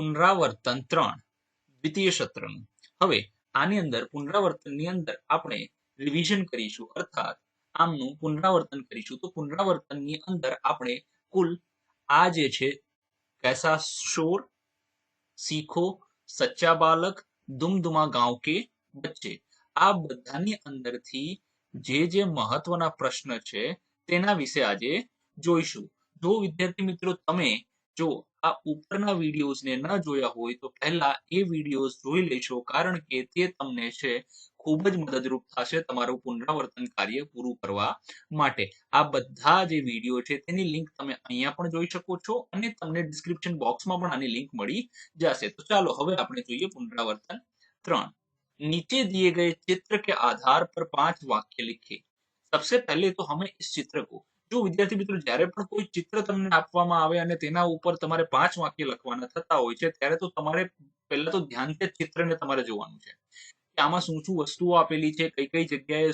પુનરાવર્તન ત્રણ, દ્વિતીય સત્રનું હવે, આની અંદર પુનરાવર્તનની અંદર આપણે રિવિઝન કરીશું, અર્થાત આમનું પુનરાવર્તન કરીશું. તો પુનરાવર્તનની અંદર આપણે કુલ આ જે છે, કૈસા શોર, શીખો, સચ્ચા બાલક દુમદુમા ગાંવ કે બચ્ચે આ બધાની અંદરથી જે જે મહત્વના પ્રશ્ન છે, તેના વિશે આજે જોઈશું. જો વિદ્યાર્થી મિત્રો તમે જો આ ઉપરના વિડીયોઝને ન જોયા હોય તો પહેલા એ વિડીયોઝ જોઈ લેશો કારણ કે તે તમને છે ખૂબ જ મદદરૂપ થશે તમારું પુનરાવર્તન કાર્ય પૂરું કરવા માટે આ બધા જે વિડીયો છે તેની લિંક તમે અહીંયા પણ જોઈ શકો છો અને તમને ડિસ્ક્રિપ્શન બોક્સમાં પણ આની લિંક મળી જશે તો ચાલો હવે આપણે જોઈએ પુનરાવર્તન ત્રણ नीचे दिए गए चित्र के आधार पर पाँच वाक्य लिखे सबसे पहले तो हमें इस चित्र को જો વિદ્યાર્થી મિત્રો જ્યારે પણ કોઈ ચિત્ર તમને આપવામાં આવે અને તેના ઉપર તમારે પાંચ વાક્ય લખવાના થતા હોય છે, ત્યારે તો તમારે પહેલા તો ધ્યાનથી ચિત્રને તમારે જોવાનું છે. કે આમાં શું શું વસ્તુઓ આપેલી છે, કઈ કઈ જગ્યાએ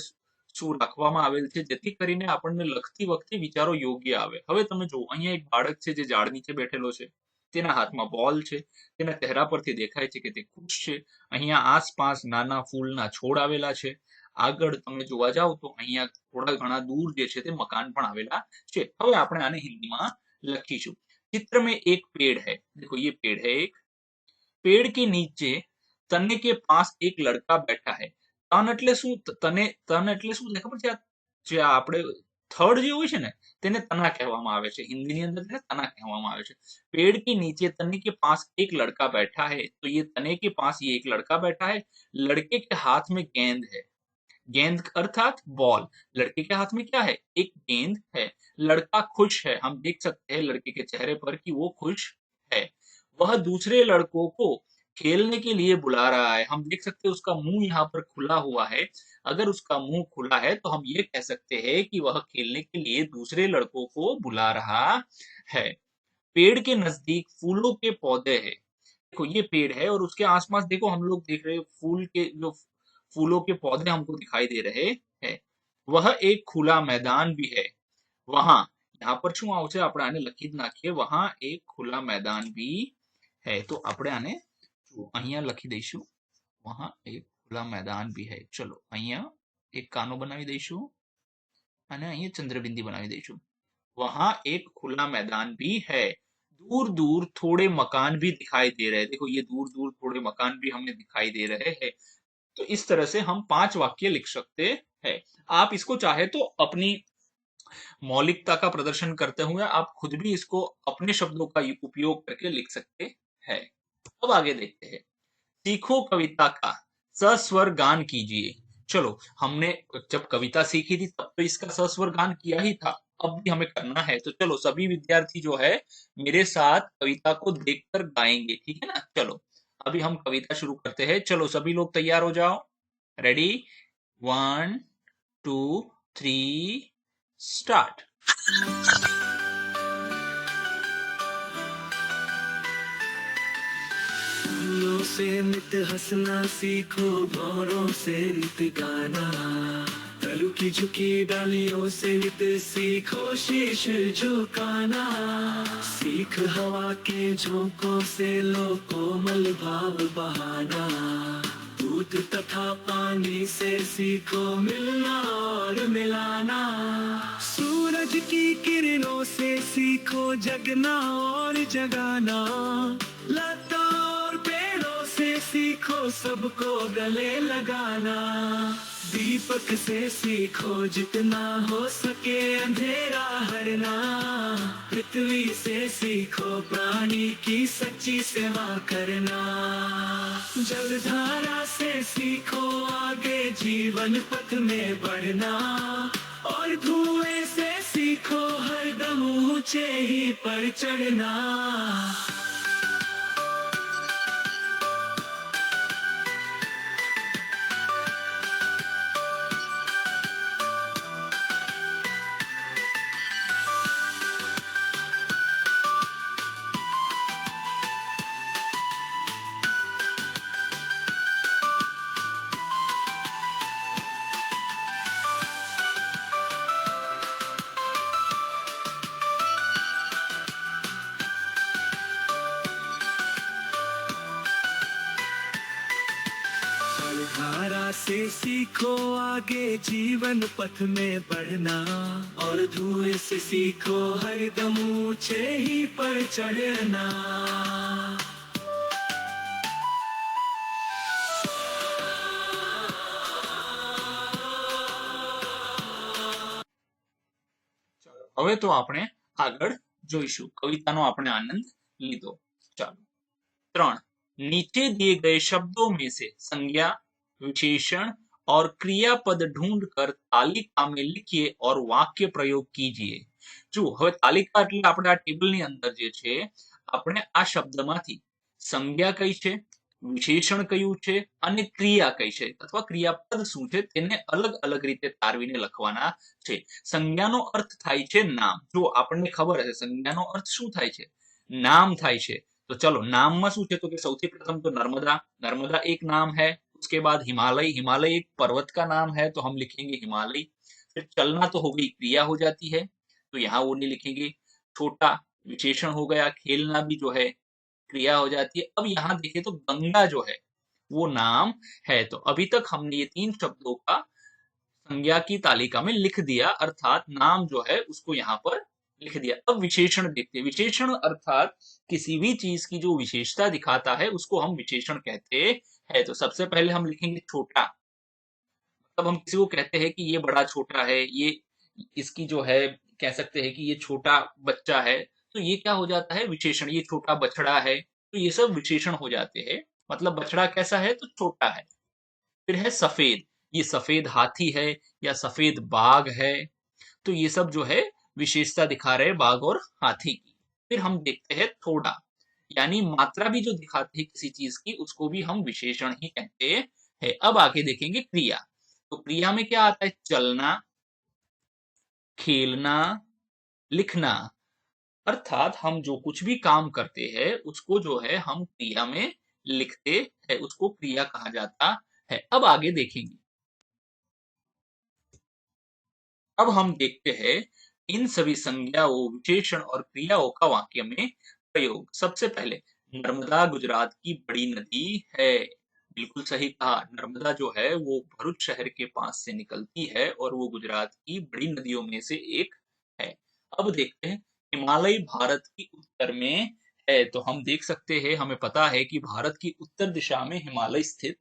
શું રાખવામાં આવેલ છે, જેથી કરીને આપણને લખતી વખતે વિચારો યોગ્ય આવે. હવે તમે જુઓ, અહીંયા એક બાળક છે જે ઝાડ નીચે બેઠેલો છે. તેના હાથમાં બોલ છે. તેના ચહેરા પરથી દેખાય છે કે તે ખુશ છે. અહીંયા આસપાસ નાના ફૂલના છોડ આવેલા છે. આગળ તમે જોવા જાઓ તો અહીંયા થોડા ઘણા દૂર જે છે તે મકાન પણ આવેલા છે હવે આપણે આને હિન્દીમાં લખીશું चित्र में एक पेड़ है देखो ये पेड़ है एक पेड़ के नीचे तने के पास एक लड़का बैठा है તન એટલે શું તને તન એટલે શું છે ખબર છે આ જે આપણે થર્ડ જે હોય છે ને તેને तना કહેવામાં આવે છે હિન્દીની અંદર તેને तना કહેવામાં આવે છે पेड़ के नीचे तने के पास एक लड़का बैठा है तो ये तने के पास ये एक लड़का बैठा है लड़के के हाथ में गेंद है गेंद अर्थात बॉल। लड़के के हाथ में क्या है? एक गेंद है। लड़का खुश है। हम देख सकते हैं लड़के के चेहरे पर कि वो खुश है। वह दूसरे लड़कों को खेलने के लिए बुला रहा है। हम देख सकते हैं उसका मुँह यहाँ पर खुला हुआ है। अगर उसका मुँह खुला है तो हम ये कह सकते हैं कि वह खेलने के लिए दूसरे लड़कों को बुला रहा है। पेड़ के नज़दीक फूलों के पौधे है। देखो, ये पेड़ है और उसके आसपास देखो, हम लोग देख रहे हैं फूल के जो फूलों के पौधे हमको दिखाई दे रहे हैं वह एक खुला मैदान भी है वहां यहाँ पर શું આવશે આપણે આને લખી જ નાખીએ વહાં એક ખુલ્લા मैदान भी है તો આપણે આને જુઓ, અહીંયા લખી દઈશું વહાં એક ખુલ્લા मैदान भी है ચલો અહીંયા એક કાનો બનાવી દઈશું અને અહીંયા ચંદ્રબિંદી બનાવી દઈશું वहां एक खुला मैदान भी है दूर दूर थोड़े मकान भी दिखाई दे रहे हैं देखो ये दूर दूर थोड़े मकान भी हमें दिखाई दे रहे हैं तो इस तरह से हम पाँच वाक्य लिख सकते हैं। आप इसको चाहे तो अपनी मौलिकता का प्रदर्शन करते हुए आप खुद भी इसको अपने शब्दों का उपयोग करके लिख सकते हैं। अब आगे देखते हैं। सीखो कविता का सस्वर गान कीजिए। चलो, हमने जब कविता सीखी थी, तब तो इसका सस्वर गान किया ही था। अब भी हमें करना है। तो चलो, सभी विद्यार्थी जो है, मेरे साथ कविता को देखकर गाएँगे, ठीक है ना? चलो अभी हम कविता शुरू करते हैं। चलो, सभी लोग तैयार हो जाओ। Ready one two three start से नित हंसना सीखो भौरों से नित गाना। तलु की झुकी डालियों से नित सीखो शीश झुकाना। सीख हवा के झोंकों से लो कोमल भाव बहाना। दूध तथा पानी से सीखो मिलना और मिलाना। सूरज की किरणों से सीखो जगना और जगाना। लता सीखो सबको गले लगाना। दीपक से सीखो जितना हो सके अंधेरा हरना। पृथ्वी से सीखो प्राणी की सच्ची सेवा करना। जलधारा से सीखो आगे जीवन पथ में बढ़ना। और धुएँ से सीखो हरदम ऊँचे ही पर चढ़ना। पथ में बढ़ना और धुएं से सीखो हर दम ऊंचे ही पर चढ़ना હવે તો આપણે આગળ જોઈશું કવિતાનો આપણે આનંદ લીધો ચાલો ત્રણ नीचे दिए गए शब्दों में से संज्ञा विशेषण और क्रियापद ढूंढकर तालिका में लिखिए और वाक्य प्रयोग कीजिए જો હવે તાલિકા એટલે આપણે આ ટેબલની અંદર જે છે આપણે આ શબ્દમાંથી સંજ્ઞા કઈ છે વિશેષણ કયું છે અને ક્રિયા કઈ છે અથવા ક્રિયાપદ શું છે તેને અલગ અલગ રીતે તારવીને લખવાના છે સંજ્ઞાનો અર્થ થાય છે નામ જો આપણને ખબર હશે સંજ્ઞાનો અર્થ શું થાય છે નામ થાય છે तो चलो नाम में શું છે તો કે સૌથી પ્રથમ तो नर्मदा नर्मदा एक नाम है उसके बाद हिमालय हिमालय एक पर्वत का नाम है तो हम लिखेंगे हिमालय। फिर चलना तो हो गई, क्रिया हो जाती है तो यहाँ वो नहीं लिखेंगे। छोटा विशेषण हो गया, खेलना भी जो है, क्रिया हो जाती है। अब यहाँ देखें तो गंगा जो है, वो नाम है तो अभी तक हमने ये तीन शब्दों का संज्ञा की तालिका में लिख दिया, अर्थात नाम जो है, उसको यहाँ पर लिख दिया। अब विशेषण देखते हैं। विशेषण अर्थात किसी भी चीज़ की जो विशेषता दिखाता है, उसको हम विशेषण कहते हैं। तो सबसे पहले हम लिखेंगे छोटा। मतलब हम किसी को कहते हैं कि ये बड़ा छोटा है, ये इसकी जो है, कह सकते हैं कि ये छोटा बच्चा है तो ये क्या हो जाता है? विशेषण, ये छोटा बछड़ा है तो ये सब विशेषण हो जाते हैं। मतलब बछड़ा कैसा है? तो छोटा है। फिर है सफ़ेद, ये सफ़ेद हाथी है या सफ़ेद बाघ है तो ये सब जो है, विशेषता दिखा रहे हैं बाघ और हाथी की। फिर हम देखते हैं थोड़ा। यानी मात्रा भी जो दिखाती है किसी चीज़ की, उसको भी हम विशेषण ही कहते हैं। अब आगे देखेंगे क्रिया। तो क्रिया में क्या आता है? चलना, खेलना, लिखना। अर्थात हम जो कुछ भी काम करते हैं, उसको जो है हम क्रिया में लिखते हैं, उसको क्रिया कहा जाता है। अब आगे देखेंगे। अब हम देखते हैं इन सभी संज्ञाओं, विशेषण और क्रियाओं का वाक्य में प्रयोग। सबसे पहले नर्मदा गुजरात की बड़ी नदी है। बिल्कुल सही कहा। नर्मदा जो है वो भरूच शहर के पास से निकलती है और वो गुजरात की बड़ी नदियों में से एक है। अब देखते हैं हिमालय भारत की उत्तर में है। तो हम देख सकते हैं हमें पता है कि भारत की उत्तर दिशा में हिमालय स्थित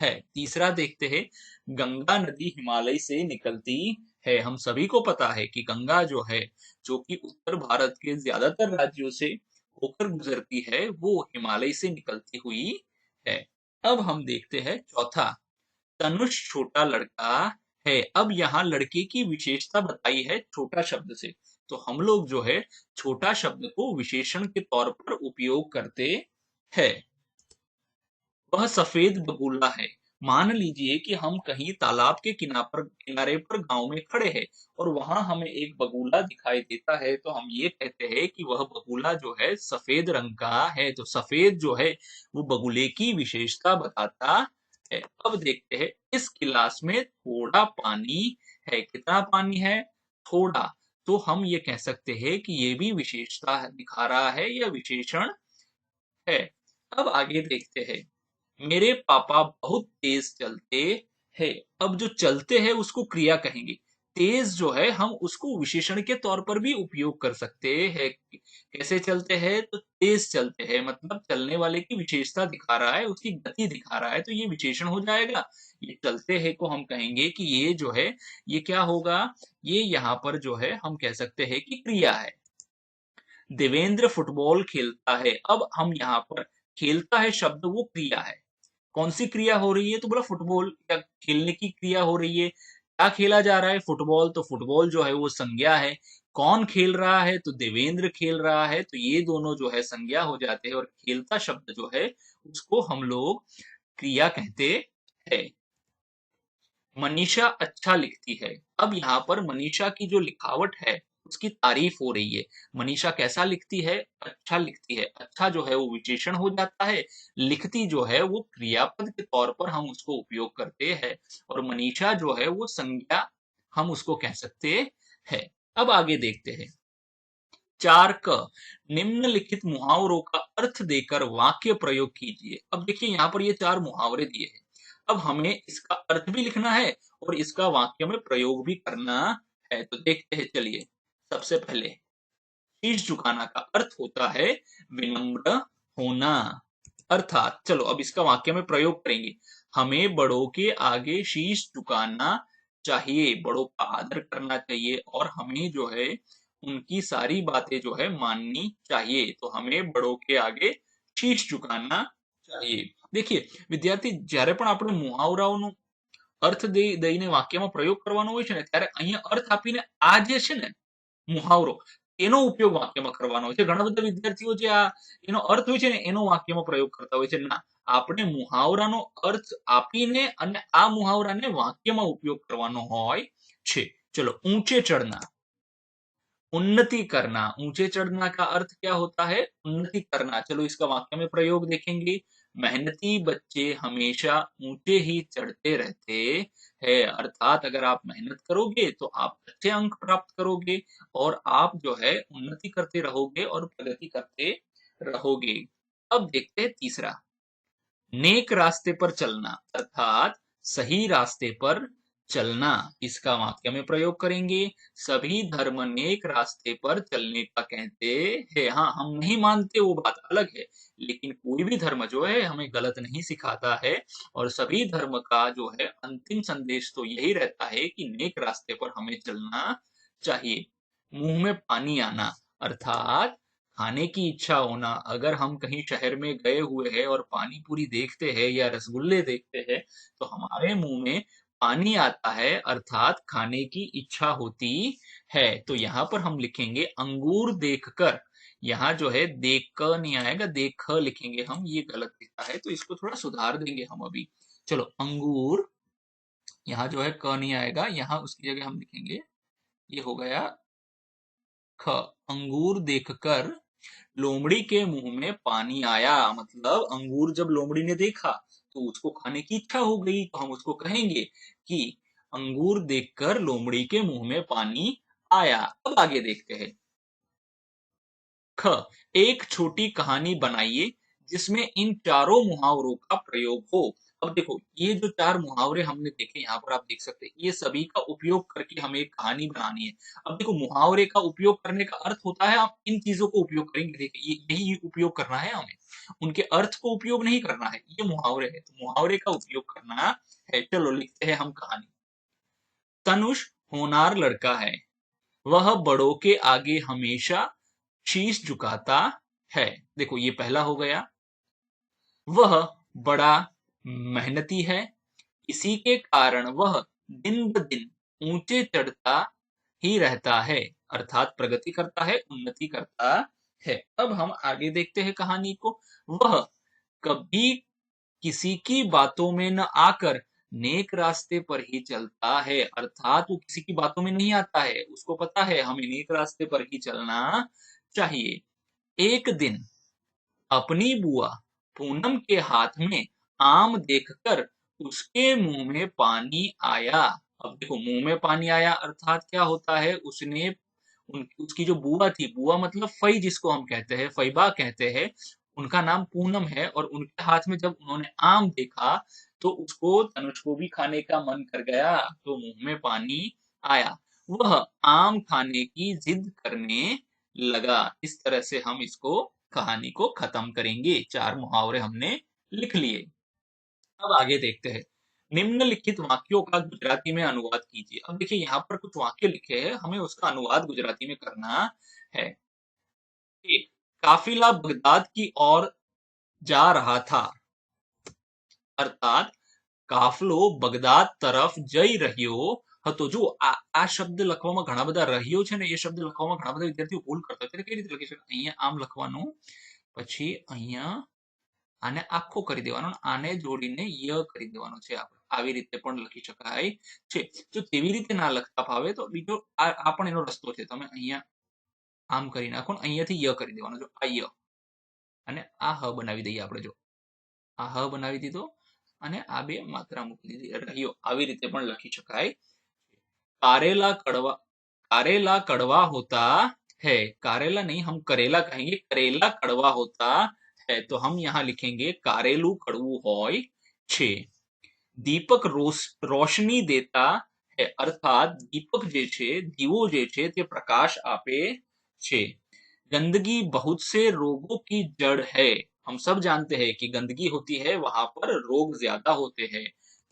है। तीसरा देखते हैं गंगा नदी हिमालय से निकलती है। हम सभी को पता है कि गंगा जो है जो कि उत्तर भारत के ज़्यादातर राज्यों से होकर गुजरती है, वो हिमालय से निकलती हुई है। अब हम देखते हैं चौथा, तनुष छोटा लड़का है। अब यहाँ लड़के की विशेषता बताई है छोटा शब्द से। तो हम लोग जो है, छोटा शब्द को विशेषण के तौर पर उपयोग करते हैं। वह सफ़ेद बगुला है। मान लीजिए कि हम कहीं तालाब के किनारे पर किनारे पर गाँव में खड़े हैं और वहाँ हमें एक बगुला दिखाई देता है तो हम ये कहते हैं कि वह बगुला जो है सफ़ेद रंग का है तो सफ़ेद जो है, वो बगुले की विशेषता बताता है। अब देखते हैं, इस गिलास में थोड़ा पानी है। कितना पानी है? थोड़ा। तो हम ये कह सकते हैं कि ये भी विशेषता दिखा रहा है या विशेषण है। अब आगे देखते हैं। मेरे पापा बहुत तेज चलते हैं। अब जो चलते हैं, उसको क्रिया कहेंगे। तेज जो है, हम उसको विशेषण के तौर पर भी उपयोग कर सकते हैं। कैसे चलते हैं? तो तेज चलते हैं मतलब चलने वाले की विशेषता दिखा रहा है, उसकी गति दिखा रहा है तो ये विशेषण हो जाएगा। ये चलते हैं को हम कहेंगे कि ये जो है, ये क्या होगा? ये यहाँ पर जो है, हम कह सकते हैं कि क्रिया है। देवेंद्र फुटबॉल खेलता है। अब हम यहाँ पर खेलता है शब्द, वो क्रिया है। कौन सी क्रिया हो रही है? तो बोला फुटबॉल या खेलने की क्रिया हो रही है। क्या खेला जा रहा है? फुटबॉल। तो फुटबॉल जो है वो संज्ञा है। कौन खेल रहा है? तो देवेंद्र खेल रहा है। तो ये दोनों जो है संज्ञा हो जाते हैं और खेलता शब्द जो है उसको हम लोग क्रिया कहते हैं। मनीषा अच्छा लिखती है। अब यहाँ पर मनीषा की जो लिखावट है उसकी तारीफ़ हो रही है। मनीषा कैसा लिखती है? अच्छा लिखती है। अच्छा जो है वो विशेषण हो जाता है। लिखती जो है वो क्रियापद के तौर पर हम उसको उपयोग करते हैं और मनीषा जो है वो संज्ञा हम उसको कह सकते हैं। अब आगे देखते हैं। चार क निम्नलिखित मुहावरों का अर्थ देकर वाक्य प्रयोग कीजिए। अब देखिए, यहाँ पर ये चार मुहावरे दिए हैं। अब हमें इसका अर्थ भी लिखना है और इसका वाक्य में प्रयोग भी करना है। तो देखते हैं, चलिए। सबसे पहले शीश झुकाना का अर्थ होता है विनम्र होना अर्थात चलो अब इसका वाक्य में प्रयोग करेंगे हमें बड़ों के आगे शीश झुकाना चाहिए बड़ों का आदर करना चाहिए और हमें जो है उनकी सारी बातें जो है माननी चाहिए तो हमें बड़ों के आगे शीश झुकाना चाहिए देखिए વિદ્યાર્થી જ્યારે પણ આપણે મુહાવરાઓનું અર્થ દઈ દઈને વાક્યમાં પ્રયોગ કરવાનો હોય છે ને ત્યારે અહીંયા અર્થ આપીને આ જે છે ને મુહાવરો એનો ઉપયોગ વાક્યમાં કરવાનો હોય છે ઘણા બધા વિદ્યાર્થીઓ જે આ એનો અર્થ હોય છે ને એનો વાક્યમાં પ્રયોગ કરતા હોય છે ના આપણે મુહાવરાનો અર્થ આપીને અને આ મુહાવરાને વાક્યમાં ઉપયોગ કરવાનો હોય છે ચલો ऊंचे चढ़ना उन्नति करना ऊंचे चढ़ना का अर्थ क्या होता है उन्नति करना चलो इसका वाक्य में प्रयोग देखेंगे मेहनती बच्चे हमेशा ऊँचे ही चढ़ते रहते हैं। अर्थात अगर आप मेहनत करोगे तो आप अच्छे अंक प्राप्त करोगे और आप जो है उन्नति करते रहोगे और प्रगति करते रहोगे। अब देखते हैं तीसरा। नेक रास्ते पर चलना, अर्थात सही रास्ते पर चलना, इसका वाक्य में प्रयोग करेंगे। सभी धर्म नेक रास्ते पर चलने का कहते हैं। हाँ हम नहीं मानते, वो बात अलग है। लेकिन कोई भी धर्म जो है, हमें गलत नहीं सिखाता है। और सभी धर्म का जो है, अंतिम संदेश तो यही रहता है कि नेक रास्ते पर हमें चलना चाहिए। मुँह में पानी आना, अर्थात खाने की इच्छा होना। अगर हम कहीं शहर में गए हुए हैं और पानी पूरी देखते हैं या रसगुल्ले देखते हैं तो हमारे मुँह में पानी आता है, अर्थात खाने की इच्छा होती है। तो यहाँ पर हम लिखेंगे अंगूर देखकर। यहाँ जो है देख क नहीं आएगा, देख ख लिखेंगे हम, ये गलत लिखा है तो इसको थोड़ा सुधार देंगे हम अभी। चलो, अंगूर, यहाँ जो है क नहीं आएगा, यहाँ उसकी जगह हम लिखेंगे, ये हो गया ख। अंगूर देखकर लोमड़ी के मुँह में पानी आया मतलब अंगूर जब लोमड़ी ने देखा तो उसको खाने की इच्छा हो गई तो हम उसको कहेंगे कि अंगूर देखकर लोमड़ी के मुँह में पानी आया। अब आगे देखते हैं। ख, एक छोटी कहानी बनाइए जिसमें इन चारों मुहावरों का प्रयोग हो। अब देखो, ये जो चार मुहावरे हमने देखे यहाँ पर आप देख सकते हैं, ये सभी का उपयोग करके हमें एक कहानी बनानी है। अब देखो, मुहावरे का उपयोग करने का अर्थ होता है आप इन चीज़ों को उपयोग करेंगे। देखिए यही उपयोग करना है हमें। उनके अर्थ को उपयोग नहीं करना है, ये मुहावरे है। तो मुहावरे का उपयोग करना है। चलो, लिखते हैं हम कहानी। तनुष होनार लड़का है। वह बड़ों के आगे हमेशा शीश झुकाता है। देखो, ये पहला हो गया। वह बड़ा मेहनती है। इसी के कारण वह दिन ब दिन ऊँचे चढ़ता ही रहता है, अर्थात प्रगति करता है, उन्नति करता है। अब हम आगे देखते हैं कहानी को। वह कभी किसी की बातों में न आकर नेक रास्ते पर ही चलता है, अर्थात वो किसी की बातों में नहीं आता है। उसको पता है, हमें नेक रास्ते पर ही चलना चाहिए। एक दिन अपनी बुआ पूनम के हाथ में आम देखकर उसके मुँह में पानी आया। अब देखो, मुँह में पानी आया अर्थात क्या होता है? उसने उसकी जो बुआ थी, बुआ मतलब फई जिसको हम कहते हैं फैबा कहते हैं, उनका नाम पूनम है और उनके हाथ में जब उन्होंने आम देखा तो उसको तनुष को भी खाने का मन कर गया तो मुँह में पानी आया। वह आम खाने की जिद करने लगा। इस तरह से हम इसको कहानी को खत्म करेंगे। चार मुहावरे हमने लिख लिए। अब आगे देखते हैं निम्नलिखित वाक्यों का गुजराती में अनुवाद कीजिए अब देखिए यहाँ पर कुछ वाक्य लिखे हैं हमें उसका अनुवाद गुजराती में करना है एक काफिला बगदाद की ओर जा रहा था अर्थात કાફલો બગદાદ તરફ જઈ રહ્યો હતો જો આ આ શબ્દ લખવામાં ઘણા બધા રહ્યો છે ને એ શબ્દ લખવામાં ઘણા બધા વિદ્યાર્થીઓ ભૂલ કરતા હોય કઈ રીતે લખી શકે અહીંયા આમ લખવાનું પછી અહીંયા આને આખો કરી દેવાનો આને જોડીને ય કરી દેવાનું છે આપણે આવી રીતે પણ લખી શકાય છે. જો તેવી રીતે ના લખતા ફાવે તો બીજો આ પણ એનો રસ્તો છે. તમે અહીંયા આમ કરી નાખો અહીંયાથી ય કરી દેવાનું. જો આ ય અને આ હ બનાવી દઈએ આપણે જો. આ હ બનાવી દીધો અને આ બે માત્રા મૂકી દીધી. રહ્યો આવી રીતે પણ લખી શકાય. કારેલા કડવા કારેલા કડવા હોતા હે. કારેલા નહીં, હમ કરેલા કહેંગે કરેલા કડવા હોતા है तो हम यहाँ लिखेंगे कारेलू कड़वू होय छे દીપક રોશ રોશની દેતા है अर्थात दीपक જે છે દીવો જે છે તે પ્રકાશ આપે છે गंदगी बहुत से रोगों की जड़ है हम सब जानते हैं कि गंदगी होती है वहां पर रोग ज्यादा होते हैं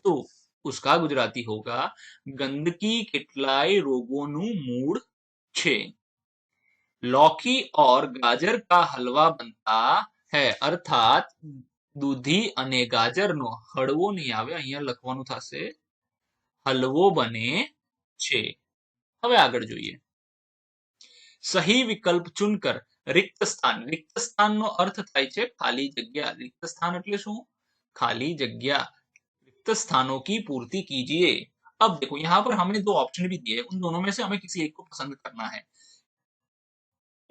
तो उसका गुजराती होगा गंदगी કેટલાય રોગોનું મૂળ છે लौकी और गाजर का हलवा बनता है અર્થાત દૂધી અને ગાજરનો હળવો નહીં આવે અહીંયા લખવાનું થશે હલવો બને છે હવે આગળ જોઈએ સહી વિકલ્પ ચુનકર રિક્ત સ્થાન રિક્ત સ્થાનનો અર્થ થાય છે ખાલી જગ્યા રિક્ત સ્થાન એટલે શું ખાલી જગ્યા रिक्त स्थानों की पूर्ति कीजिए अब देखो यहाँ पर हमने दो ऑप्शन भी दिए हैं उन दोनों में से हमें किसी एक को पसंद करना है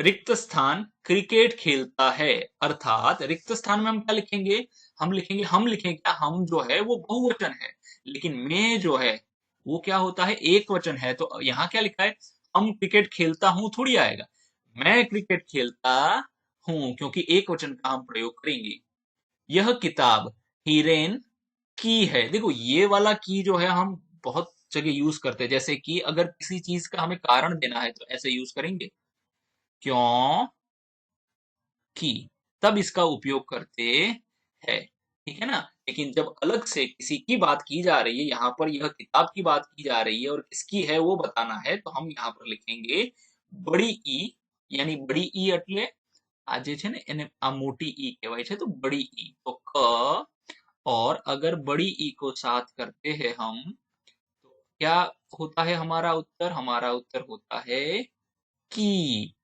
रिक्त स्थान क्रिकेट खेलता है। अर्थात रिक्त स्थान में हम क्या लिखेंगे? हम लिखेंगे हम लिखेंगे क्या? हम जो है, वो बहुवचन है। लेकिन मैं जो है, वो क्या होता है? एक वचन है। तो यहाँ क्या लिखा है? हम क्रिकेट खेलता हूँ थोड़ी आएगा। मैं क्रिकेट खेलता हूँ क्योंकि एक वचन का हम प्रयोग करेंगे। यह किताब हीरेन की है। देखो, ये वाला की जो है, हम बहुत जगह यूज़ करते हैं। जैसे कि अगर किसी चीज़ का हमें कारण देना है तो ऐसे यूज़ करेंगे। क्यों की तब इसका उपयोग करते हैं ठीक है ना लेकिन जब अलग से किसी की बात की जा रही है यहाँ पर यह किताब की बात की जा रही है और किसकी है वो बताना है तो हम यहाँ पर लिखेंगे बड़ी ई यानी बड़ी ई એટલે આ જે છે ને એને આ મોટી ई કહેવાય છે તો बड़ी ई तो क और अगर बड़ी ई को साथ करते हैं हम तो क्या होता है हमारा उत्तर हमारा उत्तर होता है की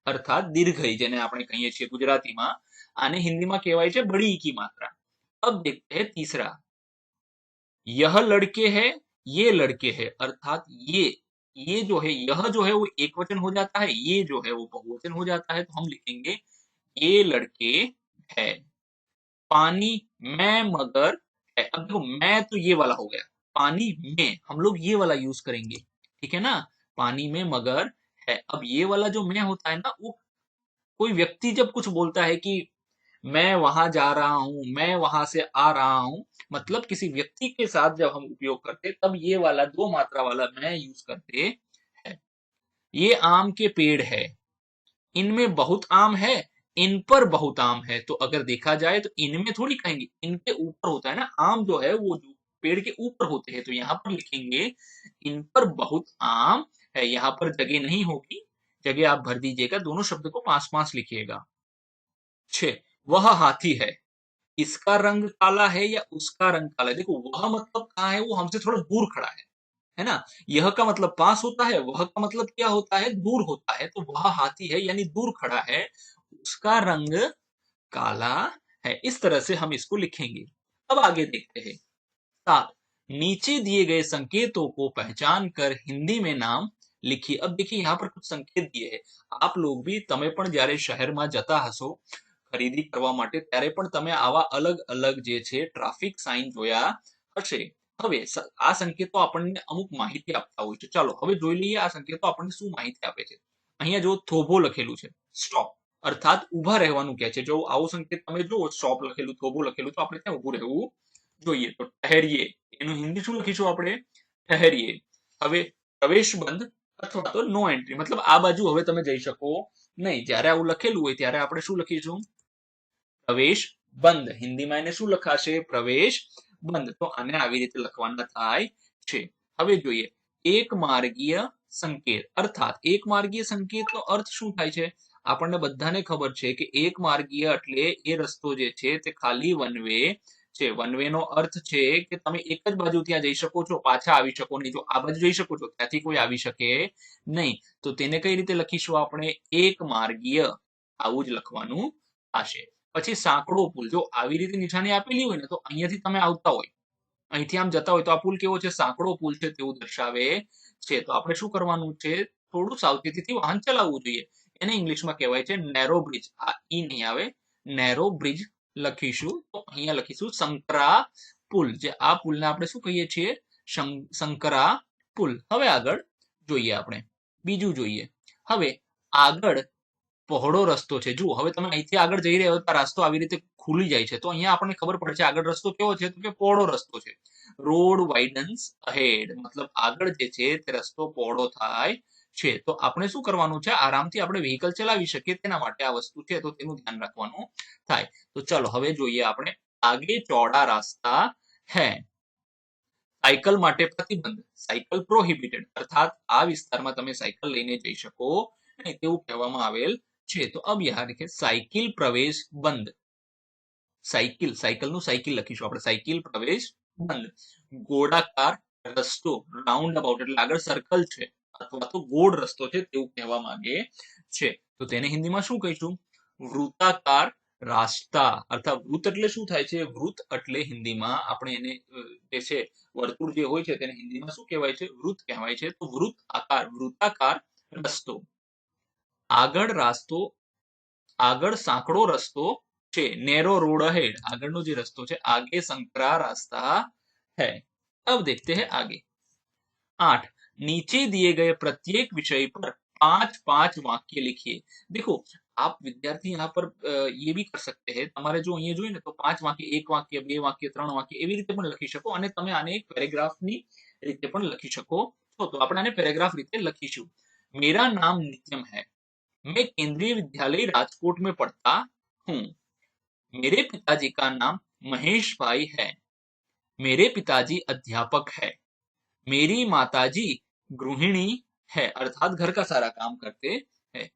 અર્થાત દીર્ઘઈ જેને આપણે કહીએ છીએ ગુજરાતીમાં આને હિન્દીમાં કહેવાય છે બડી ઈ की मात्रा अब देखते हैं तीसरा यह लड़के है ये लड़के है अर्थात ये ये जो है यह जो है वो एक वचन हो जाता है ये जो है वो बहुवचन हो जाता है तो हम लिखेंगे ये लड़के है पानी में मगर है अब देखो मैं तो ये वाला हो गया पानी में हम लोग ये वाला यूज करेंगे ठीक है ना पानी में मगर है। अब ये वाला जो मैं होता है ना, वो कोई व्यक्ति जब कुछ बोलता है कि मैं वहाँ जा रहा हूँ, मैं वहाँ से आ रहा हूँ मतलब किसी व्यक्ति के साथ जब हम उपयोग करते, तब ये वाला दो मात्रा वाला मैं यूज़ करते हैं। ये आम के पेड़ है। इनमें बहुत आम है, इन पर बहुत आम है। तो अगर देखा जाए तो इनमें थोड़ी कहेंगे, इनके ऊपर होता है ना, आम जो है वो जो पेड़ के ऊपर होते हैं तो यहाँ पर लिखेंगे, इन पर बहुत आम है, यहाँ पर जगह नहीं होगी, जगह आप भर दीजिएगा, दोनों शब्द को पाँच पाँच लिखिएगा। छह, वह हाथी है, इसका रंग काला है या उसका रंग काला है? देखो, वह मतलब कहाँ है, वो हमसे थोड़ा दूर खड़ा है है ना? यह का मतलब पास होता है, वह का मतलब क्या होता है? दूर होता है तो वह हाथी है, यानी दूर खड़ा है, उसका रंग काला है। इस तरह से हम इसको लिखेंगे। अब आगे देखते हैं। सात, नीचे दिए गए संकेतों को पहचान कर हिंदी में नाम लिखिए अब देखिए यहाँ पर कुछ संकेत दिए हैं आप लोग भी તમે પણ જ્યારે શહેરમાં જતા હશો ખરીદી કરવા માટે ત્યારે પણ તમે આવા અલગ અલગ જે છે ટ્રાફિક સાઇન જોયા હશે હવે સ- આ સંકેતો આપણને અમુક માહિતી આપતા હોય છે ચાલો હવે જોઈ લઈએ આ સંકેતો આપણને શું માહિતી આપે છે અહીંયા જો થોભો લખેલું છે સ્ટોપ અર્થાત ઊભા રહેવાનું કહે છે જો આવું સંકેત તમે જુઓ સ્ટોપ લખેલું થોભો લખેલું તો આપણે ત્યાં ઊભું રહેવું જોઈએ તો ઠહેરીએ એનું હિન્દી શું લખીશું આપણે ઠહેરીએ હવે પ્રવેશ બંધ અથવા તો નો એન્ટ્રી મતલબ આ બાજુ હવે તમે જઈ શકો નહીં. જ્યારે આવું લખેલું હોય ત્યારે આપણે શું લખીશું? પ્રવેશ બંધ. હિન્દીમાં એને શું લખાશે? પ્રવેશ બંધ. તો આને આવી રીતે લખવાના થાય છે. હવે જોઈએ. એક માર્ગીય સંકેત. અર્થાત એક માર્ગીય સંકેતનો અર્થ શું થાય છે? આપણને બધાને ખબર છે કે એક માર્ગીય એટલે એ રસ્તો જે છે તે ખાલી વન વે છે. વન વે નો અર્થ છે કે તમે એક જ બાજુ ત્યાં જઈ શકો છો, પાછા આવી શકો નહીં. જો આ બાજુ જઈ શકો છો, ત્યાંથી કોઈ આવી શકે નહીં. તો તેને કઈ રીતે લખીશું આપણે? એક માર્ગીય. આવું જ લખવાનું થશે. પછી સાંકડો પુલ. જો આવી રીતે નિશાની આપેલી હોય ને, તો અહીંયાથી તમે આવતા હોય. અહીંથી આમ જતા હોય તો આ પુલ કેવો છે? સાંકડો પુલ છે તેવું દર્શાવે છે. તો આપણે શું કરવાનું છે? થોડું સાવચેતીથી વાહન ચલાવવું જોઈએ. એને ઇંગ્લિશમાં કહેવાય છે નેરો બ્રિજ આ ઈ નહીં આવે. નેરો બ્રિજ લખીશું. તો અહીંયા લખીશું શંકરા પુલ. જે આ પુલને આપણે શું કહીએ છીએ? શંકરા પુલ. હવે આગળ જોઈએ આપણે. બીજું જોઈએ. હવે આગળ પહોળો રસ્તો છે. જુઓ, હવે તમે અહીંથી આગળ જઈ રહ્યા હો રસ્તો આવી રીતે ખુલી જાય છે. તો અહીંયા આપણને ખબર પડશે આગળ રસ્તો કેવો છે? તો કે પહોળો રસ્તો છે. રોડ વાઇડન્સ અહેડ મતલબ આગળ જે છે તે રસ્તો પહોળો થાય છે તો આપણે શું કરવાનું છે આરામથી આપણે વ્હીકલ ચલાવી શકીએ તેના માટે આ વસ્તુ છે તો તેનું ધ્યાન રાખવાનું થાય તો ચલો હવે જોઈએ આપણે આગે ચોડા રાસ્તા હે સાયકલ માટે પ્રતિબંધ સાયકલ પ્રોહિબિટેડ અર્થાત આ વિસ્તારમાં તમે સાયકલ લઈને જઈ શકો નહીં તેવું કહેવામાં આવેલ છે તો અબ યહાં लिखे સાયકલ પ્રવેશ બંધ સાયકલ સાયકલનું સાયકલ લખીશું આપણે સાયકલ પ્રવેશ બંધ ગોળાકાર રસ્તો રાઉન્ડ અબાઉટ એટલે આગળ સર્કલ છે અથવા તો ગોળ રસ્તો છે તેવું કહેવા માંગે છે તો તેને હિન્દીમાં શું કહીશું વૃત્તાકાર રાસ્તા અર્થાત વૃત્ત એટલે શું થાય છે વૃત્ત એટલે હિન્દીમાં આપણે એને અ, જે છે વર્તુળ જે હોય છે તેને હિન્દીમાં શું કહેવાય છે વૃત્ત કહેવાય છે તો વૃત્ત આકાર વૃત્તાકાર રસ્તો આગળ રાસ્તો આગળ સાંકડો રસ્તો છે નેરો રોડ અહેડ આગળનો જે રસ્તો છે આગે સંકરા रास्ता है अब देखते हैं आगे आठ नीचे दिए गए प्रत्येक विषय पर पांच पांच वाक्य लिखिए देखो आप विद्यार्थी यहाँ पर अ, ये भी कर सकते हैं તમારે જો અહીંયા જોઈએ ને તો પાંચ વાક્ય એક વાક્ય બે વાક્ય ત્રણ વાક્ય એવી રીતે પણ લખી શકો અને તમે આને એક પેરેગ્રાફની રીતે પણ લખી શકો છો તો આપણે આને પેરેગ્રાફ રીતે લખીશું मेरा नाम नित्यम है मैं केंद्रीय विद्यालय राजकोट में पढ़ता हूँ मेरे पिताजी का नाम महेश भाई है मेरे पिताजी अध्यापक है मेरी माताजी गृहिणी है, अर्थात घर का सारा काम करते हैं।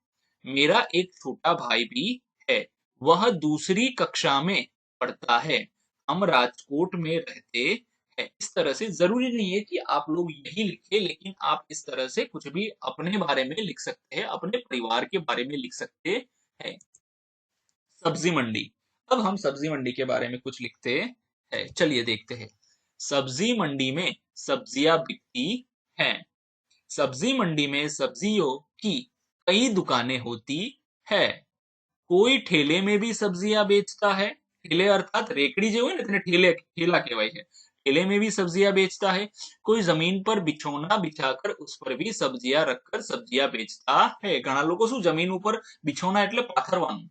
मेरा एक छोटा भाई भी है, वह दूसरी कक्षा में पढ़ता है। हम राजकोट में रहते हैं। इस तरह से ज़रूरी नहीं है कि आप लोग यही लिखे, लेकिन आप इस तरह से कुछ भी अपने बारे में लिख सकते हैं, अपने परिवार के बारे में लिख सकते हैं। सब्ज़ी मंडी। अब हम सब्ज़ी मंडी के बारे में कुछ लिखते हैं। चलिए देखते हैं। सब्ज़ी मंडी में सब्ज़ियाँ बिकती हैं। सब्जी मंडी में सब्जियों की कई दुकानें होती है કોઈ ઠેલે में भी सब्जियां बेचता है ठेले अर्थात रेकड़ी जो है ना તેને ठेले ठेला કહેવાય છે ठेले में भी सब्जियां बेचता है कोई जमीन पर बिछौना बिछाकर उस पर भी सब्जियां रखकर सब्जियां बेचता है ઘણા લોકો શું જમીન ઉપર બિછોના એટલે પાથરવાનું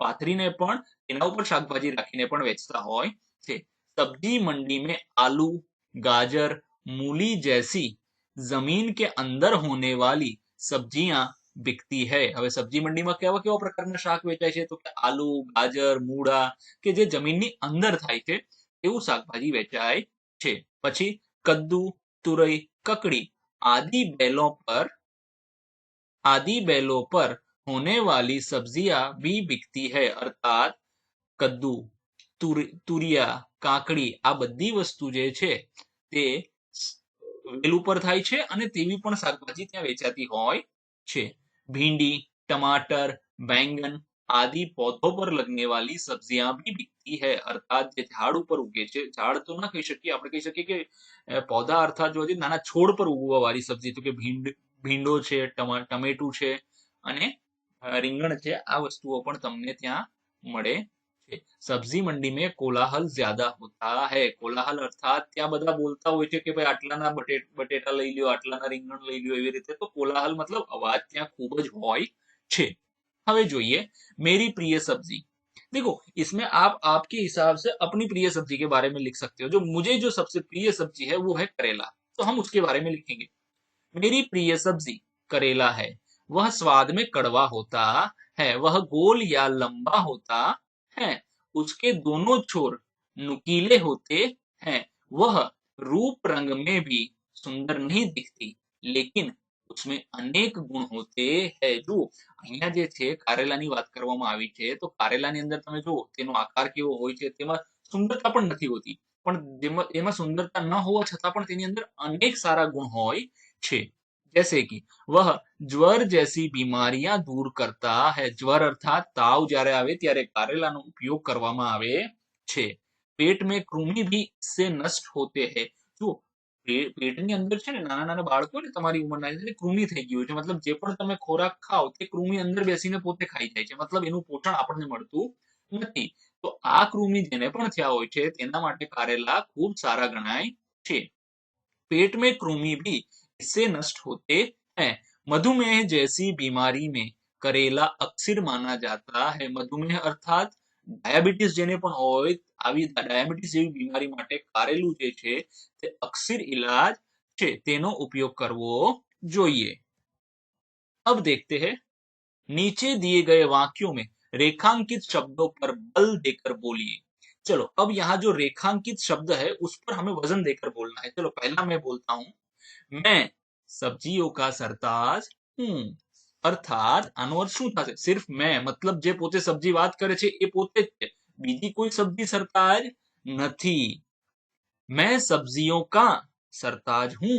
પાથરીને પણ એના ઉપર શાકભાજી રાખીને પણ વેચતા હોય છે सब्जी मंडी में आलू गाजर मूली जैसी जमीन के अंदर होने वाली सब्जियां बिकती है હવે સબ્જી મંડીમાં કેવા કેવા પ્રકારના શાક વેચાય છે તો કે આલુ ગાજર મૂળા કે જે જમીનની અંદર થાય છે એવું શાકભાજી વેચાય છે પછી કદ્દુ तुरई ककड़ी आदि बैलों पर आदि बैलों पर होने वाली सब्जियां भी बिकती है अर्थात કદ્દુ તુર- તુરિયા કાકડી આ બધી વસ્તુ જે છે તે વેલ ઉપર થાય છે અને તેવી પણ શાકભાજી ત્યાં વેચાતી હોય છે ભીંડી टमाटर बैंगन आदि पौधों पर लगने वाली सब्जियां भी बिकती है अर्थात જે ઝાડ ઉપર ઉગે છે ઝાડ તો ના કહી શકીએ આપણે કહી શકીએ કે અ, પૌધા અર્થાત જો હજી નાના છોડ પર ઉગવા વાળી સબ્જી તો કે ભીંડ ભીંડો છે ટમા ટમેટું છે અને અ, રીંગણ છે આ વસ્તુઓ પણ તમને ત્યાં મળે છે સબ્જી મંડી में कोलाहल ज्यादा होता है कोलाहल અર્થાત ત્યાં બધા બોલતા હોય છે કે ભાઈ આટલાના બટે બટેટા લઈ લ્યો આટલાના રીંગણ લઈ લ્યો એવી રીતે તો કોલાહલ મતલબ અવાજ ત્યાં ખૂબ જ હોય છે હવે જોઈએ मेरी प्रिय सब्जी देखो इसमें आप आपके हिसाब से अपनी प्रिय सब्जी के बारे में लिख सकते हो जो मुझे जो सबसे प्रिय सब्जी है वो है करेला तो हम उसके बारे में लिखेंगे मेरी प्रिय सब्जी करेला है वह स्वाद में कड़वा होता है वह गोल या लंबा होता है उसके दोनों छोर नुकीले होते हैं वह रूप रंग में भी सुंदर नहीं दिखती लेकिन उसमें અનેક ગુણ હોતે હૈ જો અહીંયા જે છે કારેલાની વાત કરવામાં આવી છે તો કારેલાની અંદર તમે જુઓ તેનો આકાર કેવો હોય છે તેમાં સુંદરતા પણ નથી હોતી પણ જેમાં એમાં સુંદરતા ન હોવા છતાં પણ તેની અંદર અનેક સારા ગુણ હોય છે जैसे कि वह જ્વર जैसी बीमारियां दूर करता है જ્વર અર્થાત તાવ જ્યારે આવે ત્યારે કારેલાનો ઉપયોગ કરવામાં આવે છે पेट में कृमि भी इससे नष्ट होते हैं જો પે- પેટની અંદર છે ને નાના નાના બાળકો ને તમારી ઉંમરના એને કૃમિ થઈ ગયું છે મતલબ જે પણ તમે ખોરાક ખાઓ તે કૃમિ અંદર બેસીને પોતે ખાઈ જાય છે મતલબ એનું પોષણ આપણને મળતું નથી તો આ કૃમિ જેને પણ થયા હોય છે તેના માટે કારેલા ખૂબ સારા ગણાય છે पेट में कृमि भी इससे नष्ट होते हैं मधुमेह जैसी बीमारी में करेला अक्षीर माना जाता है મધુમેહ અર્થાત ડાયાબિટીસ જેને પણ હોય આવી ડાયાબિટીસ જેવી બીમારી માટે કારેલું જે છે તે અક્ષીર ઇલાજ છે તેનો ઉપયોગ કરવો જોઈએ अब देखते हैं नीचे दिए गए वाक्यों में रेखांकित शब्दों पर बल देकर बोलिए चलो अब यहाँ जो रेखांकित शब्द है उस पर हमें वजन देकर बोलना है चलो पहला मैं बोलता हूं मैं સબ્જીઓ કા સરતાજ હું અર્થાત આનો અર્થ શું થશે સિર્ફ મેં મતલબ જે પોતે સબ્જી વાત કરે છે એ પોતે જ છે બીજી કોઈ સબ્જી સરતાજ નથી मैं सब्जियों का सरताज हूं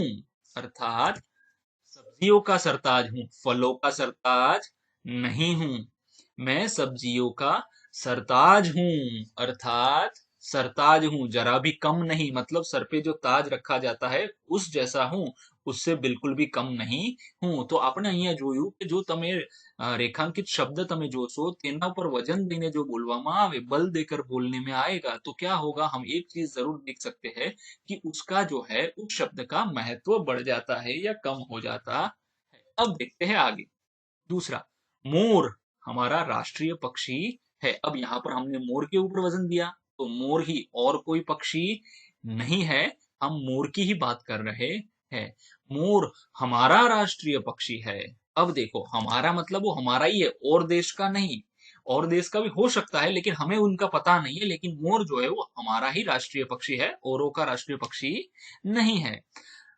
अर्थात सब्जियों का सरताज हूं फलों का सरताज नहीं हूं मैं सब्जियों का सरताज हूं अर्थात सरताज हूँ, जरा भी कम नहीं। मतलब सर पे जो ताज रखा जाता है, उस जैसा हूँ, उससे बिल्कुल भी कम नहीं हूँ। तो आपने અહીંયા જોયું કે જો તમે રેખાંકિત શબ્દ તમે જોશો તેના પર देने जो बोलवा આવે बल देकर बोलने में आएगा तो क्या होगा? हम एक चीज़ ज़रूर देख सकते हैं कि उसका जो है, उस शब्द का महत्व बढ़ जाता है या कम हो जाता है। अब देखते हैं आगे। दूसरा, मोर हमारा राष्ट्रीय पक्षी है। अब यहाँ पर हमने मोर के ऊपर वज़न दिया। तो मोर ही और कोई पक्षी नहीं है हम मोर की ही बात कर रहे हैं। मोर हमारा राष्ट्रीय पक्षी है। अब देखो हमारा मतलब वो हमारा ही है और देश का नहीं। और देश का भी हो सकता है लेकिन हमें उनका पता नहीं है लेकिन मोर जो है वो हमारा ही राष्ट्रीय पक्षी है औरों का राष्ट्रीय पक्षी नहीं है।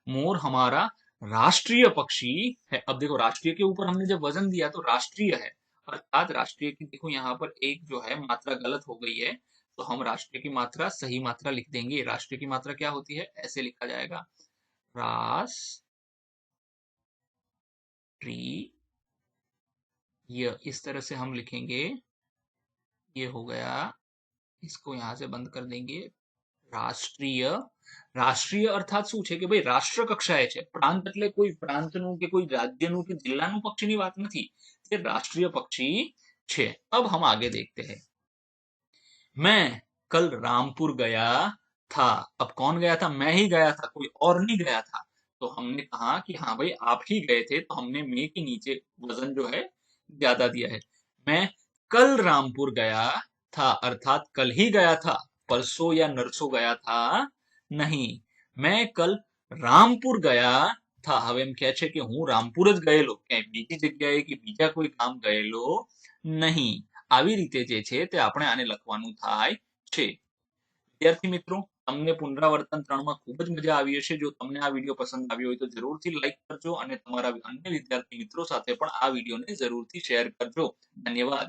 मोर हमारा राष्ट्रीय पक्षी है। अब देखो राष्ट्रीय के ऊपर हमने जब वज़न दिया तो राष्ट्रीय है। अर्थात राष्ट्रीय की देखो यहाँ पर एक जो है मात्रा गलत हो गई है। तो हम राष्ट्र की मात्रा, सही मात्रा लिख देंगे। राष्ट्र की मात्रा क्या होती है? ऐसे लिखा जाएगा। राष्ट्रीय, इस तरह से हम लिखेंगे। ये हो गया। इसको यहाँ से बंद कर देंगे। राष्ट्रीय। राष्ट्रीय अर्थात शू है कि भाई राष्ट्र कक्षा है प्रांत એટલે કોઈ પ્રાંતનું કે કોઈ રાજ્યનું કે જિલ્લાનું પક્ષીની વાત बात नहीं राष्ट्रीय पक्षी छे। अब हम आगे देखते हैं। मैं कल रामपुर गया था अब कौन गया था मैं ही गया था कोई और नहीं गया था तो हमने कहा कि हाँ भाई आप ही गए थे तो हमने मैं के नीचे वजन जो है ज्यादा दिया है मैं कल रामपुर गया था अर्थात कल ही गया था परसों या नरसों गया था नहीं मैं कल રામપુર ગયા था હવે એમ કહે છે કે હું રામપુર જ ગયેલો ક્યાંય બીજી જગ્યાએ કે બીજા કોઈ કામ ગયેલો નહીં આવી રીતે જે છે તે આપણે આને લખવાનું થાય છે. વિદ્યાર્થી મિત્રો, તમને પુનરાવર્તન ત્રણમાં ખૂબ જ મજા આવી હશે. જો તમને આ વીડિયો પસંદ આવ્યો હોય તો જરૂરથી લાઈક કરજો અને તમારા અન્ય વિદ્યાર્થી મિત્રો સાથે પણ આ વિડીયોને જરૂરથી શેર કરજો. ધન્યવાદ.